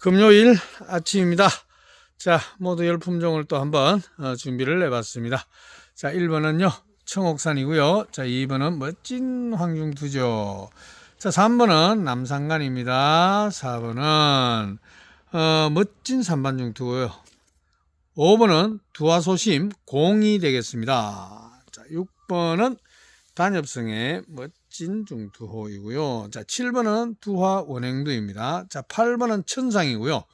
금요일 아침입니다. 자, 모두 열 품종을 또 한번 어, 준비를 해봤습니다. 자, 1번은요, 청옥산이고요. 자, 2번은 멋진 황중투죠. 자, 3번은 남산간입니다. 4번은 어, 멋진 산반중투고요. 5번은 두화소심 공이 되겠습니다. 자, 6번은 단엽성의 멋진 중투호이고요. 자, 7번은 두화 원행두입니다. 자, 8번은 천상이고요.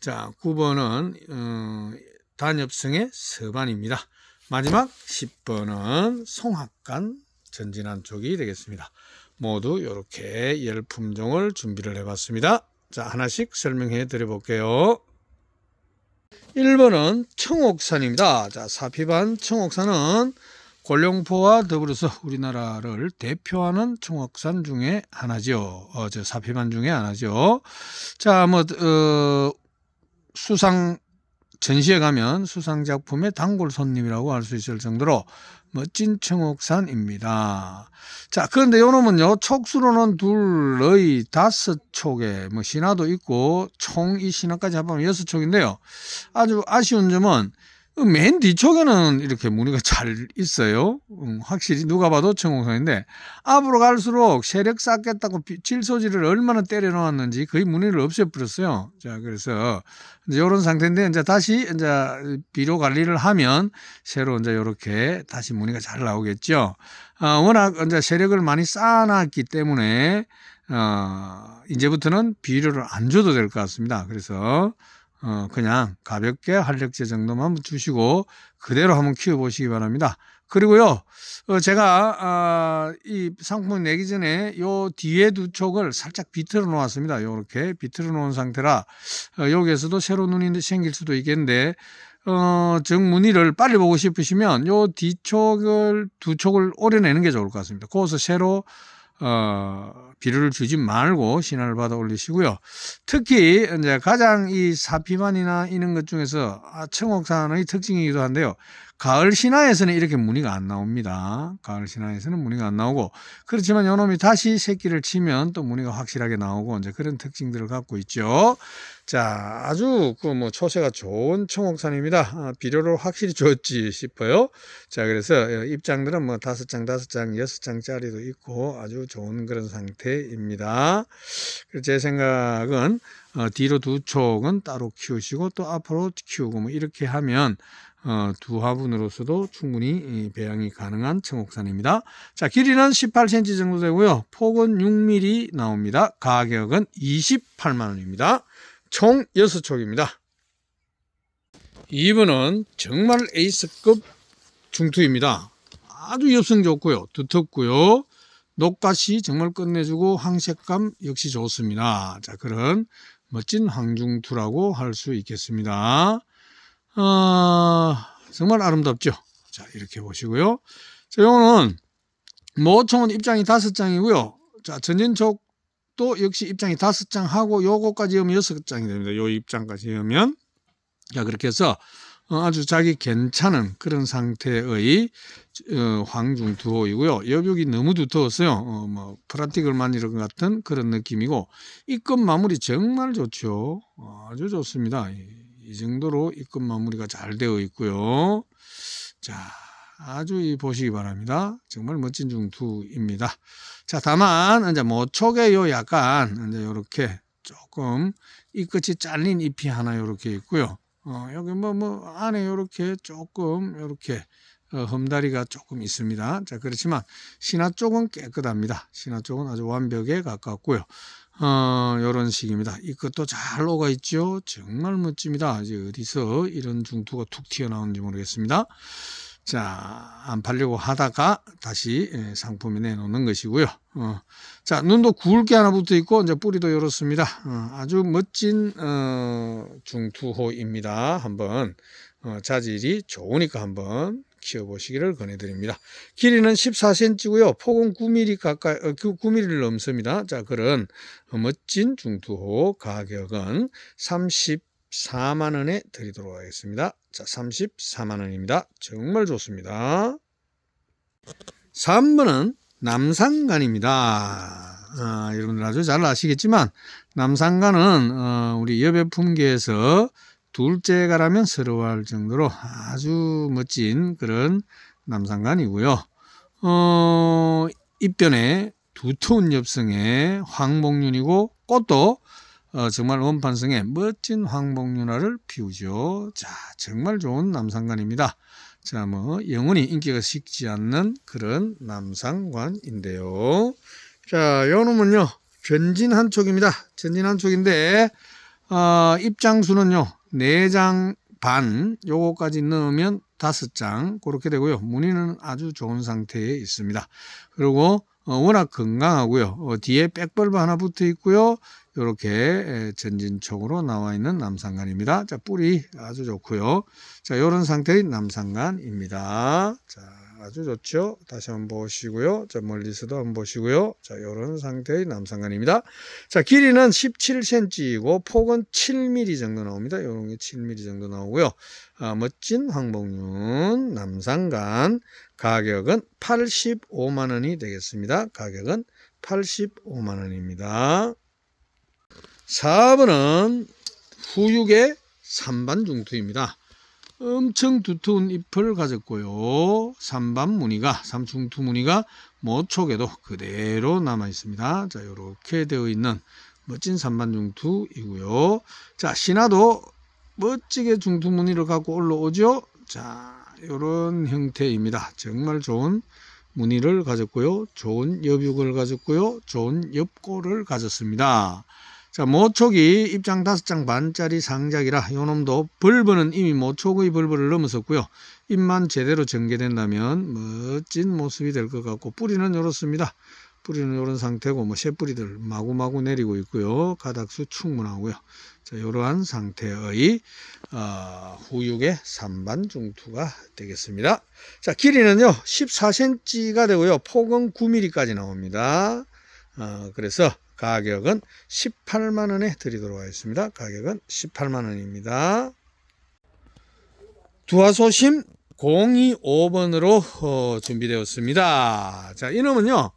자, 9번은 어, 단엽성의 서반입니다. 마지막 10번은 송악간 전진한 쪽이 되겠습니다. 모두 이렇게 열 품종을 준비를 해봤습니다. 자, 하나씩 설명해 드려 볼게요. 1번은 청옥산입니다. 자, 사피반 청옥산은 골룡포와 더불어서 우리나라를 대표하는 청옥산 중에 하나죠. 어, 저 사피반 중에 하나죠. 자, 뭐, 어, 수상 전시회 가면 수상 작품의 단골 손님이라고 할 수 있을 정도로 멋진 청옥산입니다. 자, 그런데 요 놈은요, 촉수로는 둘의 다섯 촉에 뭐 신화도 있고 총 이 신화까지 합하면 여섯 촉인데요. 아주 아쉬운 점은 그 맨 뒤쪽에는 이렇게 무늬가 잘 있어요. 음, 확실히 누가 봐도 청홍선인데 앞으로 갈수록 세력 쌓겠다고 비- 질소지를 얼마나 때려 놓았는지 거의 무늬를 없애버렸어요. 자, 그래서 이제 이런 상태인데 이제 다시 이제 비료 관리를 하면 새로 이제 이렇게 다시 무늬가 잘 나오겠죠. 어, 워낙 이제 세력을 많이 쌓아놨기 때문에 어, 이제부터는 비료를 안 줘도 될 것 같습니다. 그래서 어, 그냥 가볍게 활력제 정도만 주시고 그대로 한번 키워보시기 바랍니다. 그리고요, 어, 제가, 아, 이 상품을 내기 전에 요 뒤에 두 촉을 살짝 비틀어 놓았습니다. 요렇게 비틀어 놓은 상태라, 어, 여기에서도 새로운 눈이 생길 수도 있겠는데, 어, 정 무늬를 빨리 보고 싶으시면 요 뒤촉을, 두 촉을 오려내는 게 좋을 것 같습니다. 거기서 새로, 어, 비료를 주지 말고 신화를 받아 올리시고요. 특히 이제 가장 이 사피반이나 이런 것 중에서 아, 청옥산의 특징이기도 한데요. 가을 신화에서는 이렇게 무늬가 안 나옵니다. 가을 신화에서는 무늬가 안 나오고 그렇지만 요놈이 다시 새끼를 치면 또 무늬가 확실하게 나오고 이제 그런 특징들을 갖고 있죠. 자, 아주 그 뭐 초세가 좋은 청옥산입니다. 아, 비료를 확실히 줬지 싶어요. 자, 그래서 어, 입장들은 뭐 다섯 장, 다섯 장, 여섯 장짜리도 있고 아주 좋은 그런 상태입니다. 제 생각은 어, 뒤로 두 촉은 따로 키우시고 또 앞으로 키우고 뭐 이렇게 하면 어, 두 화분으로서도 충분히 이 배양이 가능한 청옥산입니다. 자, 길이는 18cm 정도 되고요. 폭은 6mm 나옵니다. 가격은 28만 원입니다. 총 6촉입니다. 2번은 정말 에이스급 중투입니다. 아주 엽성 좋고요. 두텁고요. 녹밭이 정말 끝내주고 황색감 역시 좋습니다. 자, 그런 멋진 황중투라고 할 수 있겠습니다. 어, 정말 아름답죠. 자, 이렇게 보시고요. 자, 요거는 모총은 입장이 다섯 장이고요. 자, 전진촉 도 역시 입장이 다섯 장 하고 요거까지 하면 여섯 장이 됩니다. 요 입장까지 하면. 자, 그렇게 해서 어, 아주 자기 괜찮은 그런 상태의 어, 황중 두호이고요. 여벽이 너무 두터웠어요. 어, 뭐 프라틱을 만지는 것 같은 그런 느낌이고 입금 마무리 정말 좋죠. 어, 아주 좋습니다. 이, 이 정도로 입금 마무리가 잘 되어 있고요. 자, 아주 이 보시기 바랍니다. 정말 멋진 중투입니다. 자, 다만 이제 모촉에 요 약간 이제 요렇게 조금 이 끝이 잘린 잎이 하나 요렇게 있고요. 어, 여기 뭐, 뭐, 안에 요렇게 조금, 요렇게, 어, 험다리가 조금 있습니다. 자, 그렇지만, 신화 쪽은 깨끗합니다. 신화 쪽은 아주 완벽에 가깝고요. 어, 요런 식입니다. 이 것도 잘 녹아 있죠? 정말 멋집니다. 이제 어디서 이런 중투가 툭 튀어나오는지 모르겠습니다. 자, 안 팔려고 하다가 다시 예, 상품에 내놓는 것이고요. 어, 자, 눈도 굵게 하나 붙어 있고, 이제 뿌리도 이렇습니다. 어, 아주 멋진, 어, 중투호입니다. 한번, 어, 자질이 좋으니까 한번 키워보시기를 권해드립니다. 길이는 14cm고요. 폭은 9mm 가까이, 어, 9mm를 넘습니다. 자, 그런 멋진 중투호 가격은 34만 원에 드리도록 하겠습니다. 자, 34만 원입니다. 정말 좋습니다. 3번은 남산간입니다. 아, 여러분들 아주 잘 아시겠지만 남산가는 어, 우리 여배 품계에서 둘째가라면 서러워할 정도로 아주 멋진 그런 남산간이고요. 어, 입변에 두터운 엽성의 황복륜이고 꽃도 어, 정말 원판성의 멋진 황복륜화를 피우죠. 자, 정말 좋은 남산관입니다. 자, 뭐 영원히 인기가 식지 않는 그런 남산관인데요. 자, 요 놈은요 전진 한 촉입니다. 전진 한 촉인데 어, 입장수는요 네장반 요거까지 넣으면 다섯 장 그렇게 되고요. 무늬는 아주 좋은 상태에 있습니다. 그리고 어, 워낙 건강하고요. 어, 뒤에 백벌브 하나 붙어 있고요. 이렇게 전진촉으로 나와 있는 남산간입니다. 자, 뿌리 아주 좋고요. 자, 이런 상태의 남산간입니다. 자, 아주 좋죠. 다시 한번 보시고요. 자, 멀리서도 한번 보시고요. 자, 이런 상태의 남산간입니다. 자, 길이는 17cm이고 폭은 7mm 정도 나옵니다. 이런 게 7mm 정도 나오고요. 아, 멋진 황복륜 남산간 가격은 85만 원이 되겠습니다. 가격은 85만 원입니다. 4번은 후육의 삼반 중투입니다. 엄청 두터운 잎을 가졌고요. 삼반 무늬가, 삼중투 무늬가 모촉에도 그대로 남아 있습니다. 자, 이렇게 되어 있는 멋진 삼반 중투이고요. 자, 신화도 멋지게 중투 무늬를 갖고 올라오죠. 자, 이런 형태입니다. 정말 좋은 무늬를 가졌고요. 좋은 여육을 가졌고요. 좋은 엽골을 가졌습니다. 자, 모촉이 입장 다섯 장 반짜리 상작이라 요놈도 벌브는 이미 모촉의 벌브를 넘어섰고요. 입만 제대로 전개된다면 멋진 모습이 될 것 같고 뿌리는 이렇습니다. 뿌리는 이런 상태고 뭐 새뿌리들 마구마구 내리고 있고요. 가닥수 충분하고요. 자, 이러한 상태의 어, 후육의 삼반 중투가 되겠습니다. 자, 길이는요 14cm가 되고요. 폭은 9mm까지 나옵니다. 어, 그래서 가격은 18만 원에 드리도록 하겠습니다. 가격은 18만 원입니다. 두화소심 025번으로 어, 준비되었습니다. 자, 이놈은요.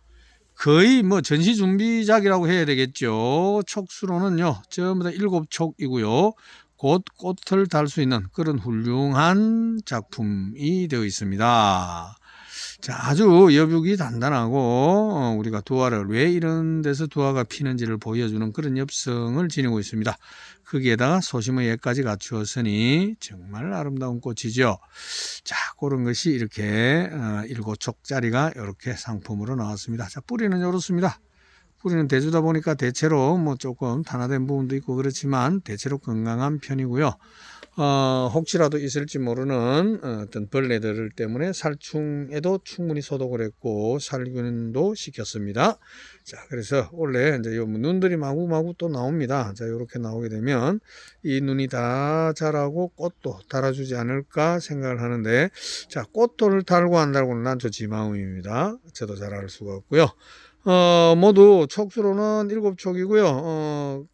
거의 뭐 전시 준비작이라고 해야 되겠죠. 촉수로는요. 전부 다 일곱 촉이고요. 곧 꽃을 달 수 있는 그런 훌륭한 작품이 되어 있습니다. 자, 아주 여육이 단단하고 어, 우리가 두화를 왜 이런 데서 두화가 피는지를 보여주는 그런 엽성을 지니고 있습니다. 거기에다가 소심의 예까지 갖추었으니 정말 아름다운 꽃이죠. 자, 그런 것이 이렇게 어, 일곱 촉짜리가 이렇게 상품으로 나왔습니다. 자, 뿌리는 이렇습니다. 뿌리는 대주다 보니까 대체로 뭐 조금 탄화된 부분도 있고 그렇지만 대체로 건강한 편이고요. 어, 혹시라도 있을지 모르는 어, 어떤 벌레들 때문에 살충에도 충분히 소독을 했고 살균도 시켰습니다. 자, 그래서 원래 이제 요 눈들이 마구마구 또 나옵니다. 자, 이렇게 나오게 되면 이 눈이 다 자라고 꽃도 달아주지 않을까 생각을 하는데, 자, 꽃을 달고 안 달고는 난 저 지마음입니다. 저도 잘 알 수가 없고요. 어, 모두 촉수로는 7촉이고요. 어,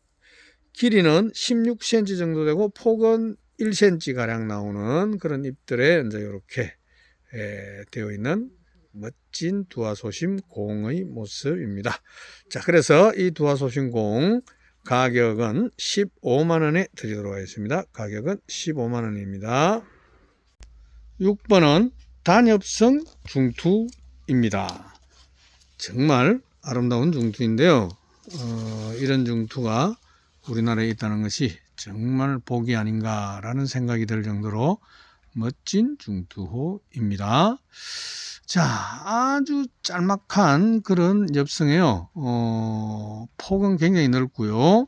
길이는 16cm 정도 되고 폭은 1cm 가량 나오는 그런 잎들에 이제 이렇게 에, 되어 있는 멋진 두화소심 공의 모습입니다. 자, 그래서 이 두화소심 공 가격은 15만 원에 드리도록 하겠습니다. 가격은 15만 원입니다. 6번은 단엽성 중투입니다. 정말 아름다운 중투인데요. 어, 이런 중투가 우리나라에 있다는 것이 정말 복이 아닌가라는 생각이 들 정도로 멋진 중투호입니다. 자, 아주 짤막한 그런 엽성이에요. 어, 폭은 굉장히 넓고요. 어,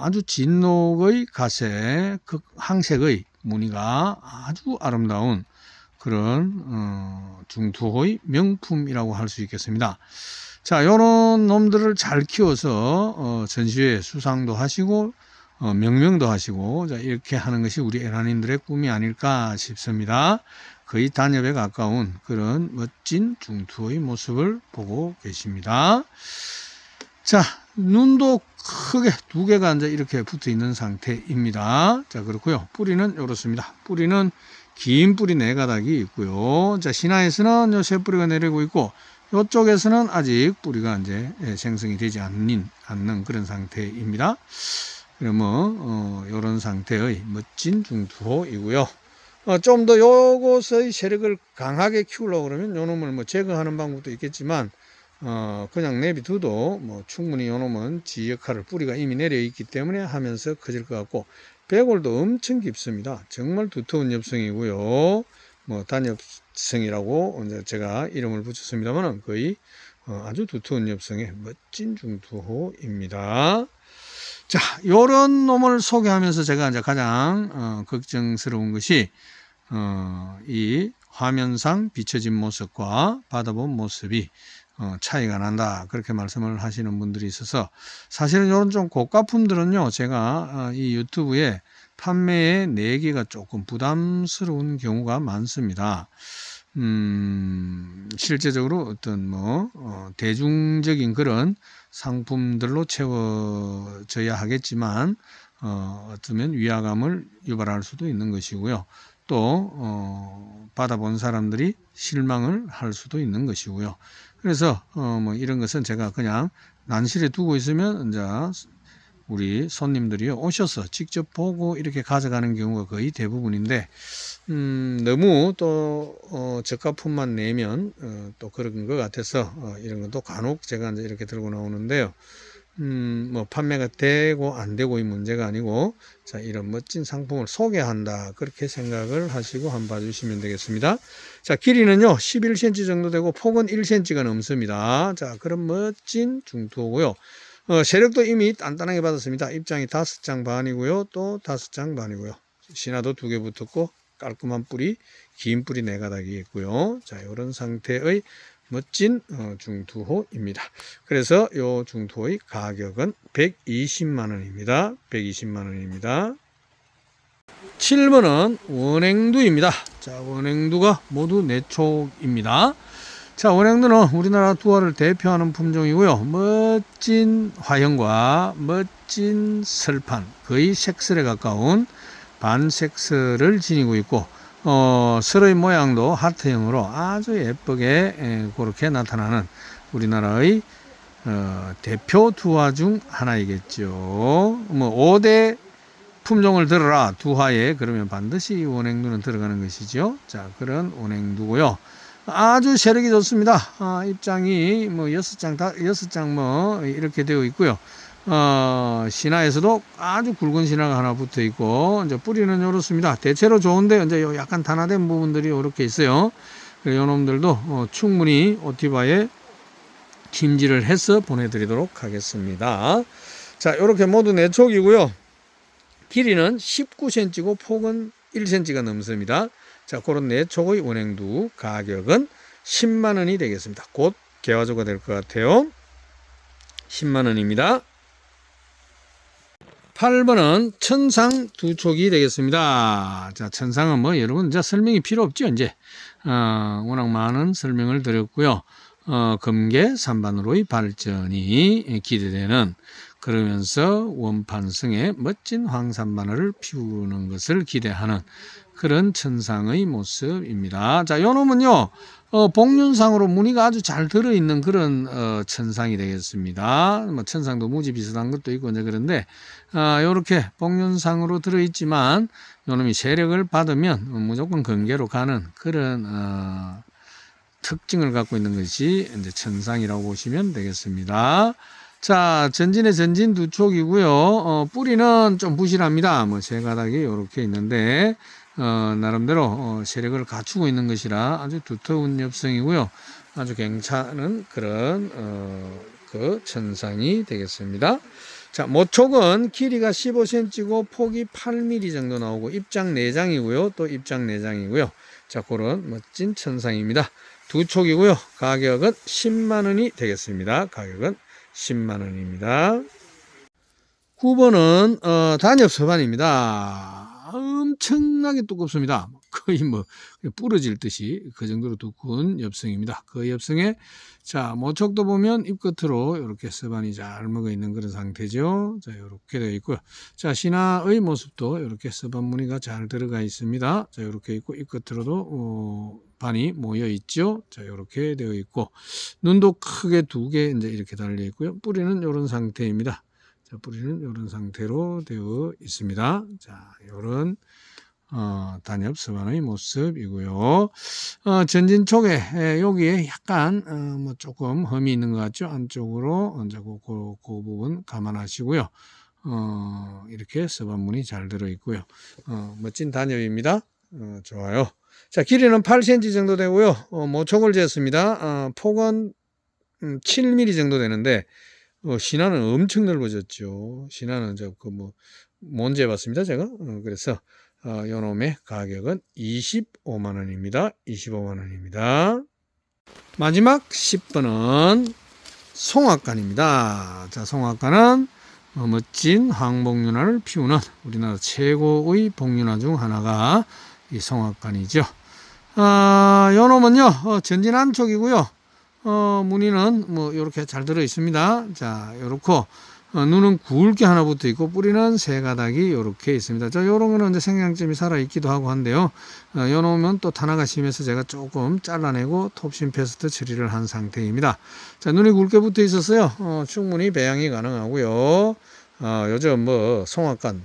아주 진녹의 가세, 극 항색의 무늬가 아주 아름다운 그런 어, 중투호의 명품이라고 할 수 있겠습니다. 자, 요런 놈들을 잘 키워서 어, 전시회 수상도 하시고 어, 명명도 하시고 자, 이렇게 하는 것이 우리 에란인들의 꿈이 아닐까 싶습니다. 거의 단엽에 가까운 그런 멋진 중투의 모습을 보고 계십니다. 자, 눈도 크게 두 개가 이제 이렇게 붙어 있는 상태입니다. 자, 그렇고요. 뿌리는 이렇습니다. 뿌리는 긴 뿌리 네 가닥이 있고요. 자, 신화에서는 요새 뿌리가 내리고 있고 이쪽에서는 아직 뿌리가 이제 예, 생성이 되지 않는, 않는 그런 상태입니다. 그러면 어, 이런 상태의 멋진 중투호이고요. 어, 좀 더 요것의 세력을 강하게 키우려고 그러면 요 놈을 뭐 제거하는 방법도 있겠지만 어, 그냥 내비둬도 뭐 충분히 요 놈은 지 역할을 뿌리가 이미 내려 있기 때문에 하면서 커질 것 같고 배골도 엄청 깊습니다. 정말 두터운 엽성이고요. 뭐 단엽성이라고 제가 이름을 붙였습니다만은 거의 어, 아주 두터운 엽성의 멋진 중투호입니다. 자, 요런 놈을 소개하면서 제가 이제 가장 어, 걱정스러운 것이 어, 이 화면상 비춰진 모습과 받아본 모습이 어, 차이가 난다 그렇게 말씀을 하시는 분들이 있어서 사실은 이런 좀 고가품들은요 제가 어, 이 유튜브에 판매에 내기가 조금 부담스러운 경우가 많습니다. 음, 실제적으로 어떤 뭐 어, 대중적인 그런 상품들로 채워져야 하겠지만 어, 어쩌면 위화감을 유발할 수도 있는 것이고요. 또 어, 받아본 사람들이 실망을 할 수도 있는 것이고요. 그래서 어, 뭐 이런 것은 제가 그냥 난실에 두고 있으면 이제 우리 손님들이 오셔서 직접 보고 이렇게 가져가는 경우가 거의 대부분인데 음, 너무 또 어, 저가품만 내면 어, 또 그런 것 같아서 어, 이런 것도 간혹 제가 이제 이렇게 들고 나오는데요. 음, 뭐 판매가 되고 안 되고의 문제가 아니고 자 이런 멋진 상품을 소개한다 그렇게 생각을 하시고 한번 봐주시면 되겠습니다. 자 길이는요 11cm 정도 되고 폭은 1cm가 넘습니다. 자 그런 멋진 중투고요. 어, 세력도 이미 단단하게 받았습니다. 입장이 다섯 장 반이고요. 또 다섯 장 반이고요. 신화도 두 개 붙었고 깔끔한 뿌리, 긴 뿌리 네 가닥이 있고요. 자, 이런 상태의 멋진 어, 중투호입니다. 그래서 이 중투호의 가격은 120만 원입니다. 120만 원입니다. 7번은 원행두입니다. 자, 원행두가 모두 내촉입니다. 자, 원행두는 우리나라 두화를 대표하는 품종이고요. 멋진 화형과 멋진 설판, 거의 색설에 가까운 반색설을 지니고 있고, 어, 설의 모양도 하트형으로 아주 예쁘게 에, 그렇게 나타나는 우리나라의 어, 대표 두화 중 하나이겠죠. 뭐 5대 품종을 들어라 두화에 그러면 반드시 원행두는 들어가는 것이죠. 자, 그런 원행두고요. 아주 세력이 좋습니다. 아, 입장이 뭐 여섯 장, 다, 여섯 장 뭐 이렇게 되어 있고요. 어, 신화에서도 아주 굵은 신화가 하나 붙어 있고, 이제 뿌리는 이렇습니다. 대체로 좋은데, 이제 요 약간 단화된 부분들이 이렇게 있어요. 그래서 요 놈들도 어, 충분히 오티바에 김질을 해서 보내드리도록 하겠습니다. 자, 이렇게 모두 내촉이고요. 길이는 19cm고 폭은 1cm가 넘습니다. 자, 그런 내촉의 원행두 가격은 10만 원이 되겠습니다. 곧 개화조가 될 것 같아요. 10만 원입니다. 8번은 천상 두 촉이 되겠습니다. 자, 천상은 뭐 여러분 이제 설명이 필요 없죠, 이제. 어, 워낙 많은 설명을 드렸고요. 어, 금계 3반으로의 발전이 기대되는 그러면서 원판성의 멋진 황산마늘을 피우는 것을 기대하는 그런 천상의 모습입니다. 자, 요 놈은요, 어, 복륜상으로 무늬가 아주 잘 들어있는 그런, 어, 천상이 되겠습니다. 뭐, 천상도 무지 비슷한 것도 있고, 이제 그런데, 아, 요렇게 복륜상으로 들어있지만, 요 놈이 세력을 받으면 무조건 건계로 가는 그런, 어, 특징을 갖고 있는 것이 이제 천상이라고 보시면 되겠습니다. 자, 전진의 전진 두 촉이고요. 어, 뿌리는 좀 부실합니다. 뭐, 세 가닥이 이렇게 있는데, 어, 나름대로 어, 세력을 갖추고 있는 것이라 아주 두터운 엽성이고요. 아주 괜찮은 그런 어, 그 천상이 되겠습니다. 자, 모촉은 길이가 15cm고 폭이 8mm 정도 나오고 입장 4장이고요. 또 입장 4장이고요. 자, 그런 멋진 천상입니다. 두 촉이고요. 가격은 10만 원이 되겠습니다. 가격은 10만 원입니다. 9번은 어, 단엽 서반입니다. 엄청나게 두껍습니다. 거의 뭐 부러질 듯이 그 정도로 두꺼운 엽성입니다. 그 엽성에 자 모척도 보면 입 끝으로 이렇게 서반이 잘 먹어 있는 그런 상태죠. 자 이렇게 되어 있고요. 자 신화의 모습도 이렇게 서반 무늬가 잘 들어가 있습니다. 자 이렇게 있고 입 끝으로도 어, 반이 모여 있죠. 자 이렇게 되어 있고 눈도 크게 두 개 이제 이렇게 달려 있고요. 뿌리는 이런 상태입니다. 자, 뿌리는 이런 상태로 되어 있습니다. 자, 이런 어, 단엽 서반의 모습이고요. 어, 전진 쪽에 에, 여기에 약간 어, 뭐 조금 흠이 있는 것 같죠? 안쪽으로 이제 그, 그, 그 부분 감안하시고요. 어, 이렇게 서반문이 잘 들어 있고요. 어, 멋진 단엽입니다. 어, 좋아요. 자, 길이는 8cm 정도 되고요. 어, 모촉을 재었습니다. 어, 폭은 음, 7mm 정도 되는데 어, 신화는 엄청 넓어졌죠. 신화는 저그뭐 뭔지 해봤습니다. 제가 어, 그래서 어, 요놈의 가격은 25만 원입니다. 25만 원입니다. 마지막 10번은 송악간입니다. 자, 송악간은 어, 멋진 황복륜화를 피우는 우리나라 최고의 복륜화 중 하나가 이 송악간이죠. 아, 요놈은요, 어, 전진 안쪽이고요. 어, 무늬는 뭐 이렇게 잘 들어 있습니다. 자, 요렇고 어, 눈은 굵게 하나 붙어 있고 뿌리는 세 가닥이 이렇게 있습니다. 자, 요런 거는 이제 생양점이 살아 있기도 하고 한데요. 어, 요 놓으면 또 타나가 심해서 제가 조금 잘라내고 톱신 페스트 처리를 한 상태입니다. 자, 눈이 굵게 붙어 있었어요. 어, 충분히 배양이 가능하고요. 어, 요즘 뭐 송악간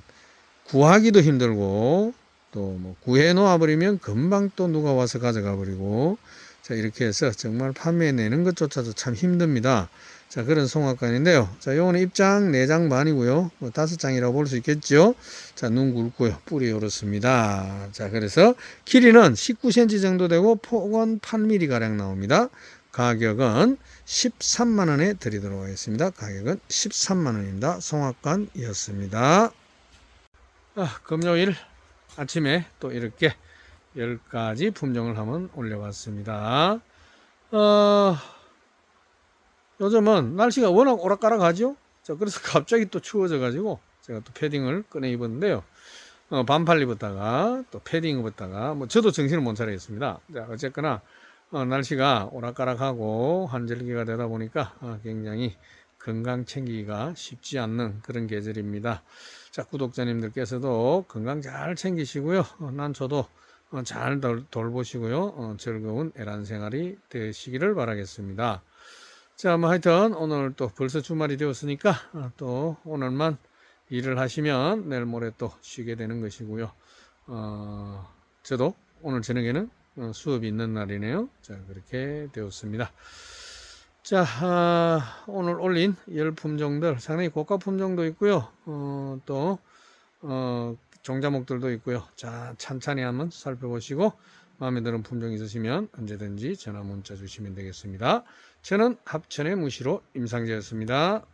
구하기도 힘들고 또 뭐 구해 놓아 버리면 금방 또 누가 와서 가져가 버리고 자, 이렇게 해서 정말 판매내는 것조차도 참 힘듭니다. 자, 그런 송악관인데요. 자, 요거는 입장 4장 반이고요. 뭐 5장이라고 볼 수 있겠죠. 자, 눈 굵고요. 뿌리 요렇습니다. 자, 그래서 길이는 19cm 정도 되고 폭은 8mm 가량 나옵니다. 가격은 13만 원에 드리도록 하겠습니다. 가격은 13만 원입니다. 송악관이었습니다. 아, 금요일 아침에 또 이렇게 10가지 품종을 한번 올려봤습니다. 어, 요즘은 날씨가 워낙 오락가락하죠? 자, 그래서 갑자기 또 추워져가지고 제가 또 패딩을 꺼내 입었는데요. 어, 반팔 입었다가 또 패딩 입었다가 뭐 저도 정신을 못 차리겠습니다. 자, 어쨌거나 어, 날씨가 오락가락하고 한절기가 되다 보니까 어, 굉장히 건강 챙기기가 쉽지 않는 그런 계절입니다. 자, 구독자님들께서도 건강 잘 챙기시고요. 어, 난 저도 어, 잘 돌, 돌보시고요. 어, 즐거운 애란 생활이 되시기를 바라겠습니다. 자, 뭐 하여튼 오늘 또 벌써 주말이 되었으니까 어, 또 오늘만 일을 하시면 내일 모레 또 쉬게 되는 것이고요. 어, 저도 오늘 저녁에는 어, 수업이 있는 날이네요. 자, 그렇게 되었습니다. 자, 아, 오늘 올린 열 품종들 상당히 고가 품종도 있고요. 어, 또 어, 종자목들도 있고요. 자, 찬찬히 한번 살펴보시고 마음에 드는 품종 있으시면 언제든지 전화 문자 주시면 되겠습니다. 저는 합천의 무시로 임상재였습니다.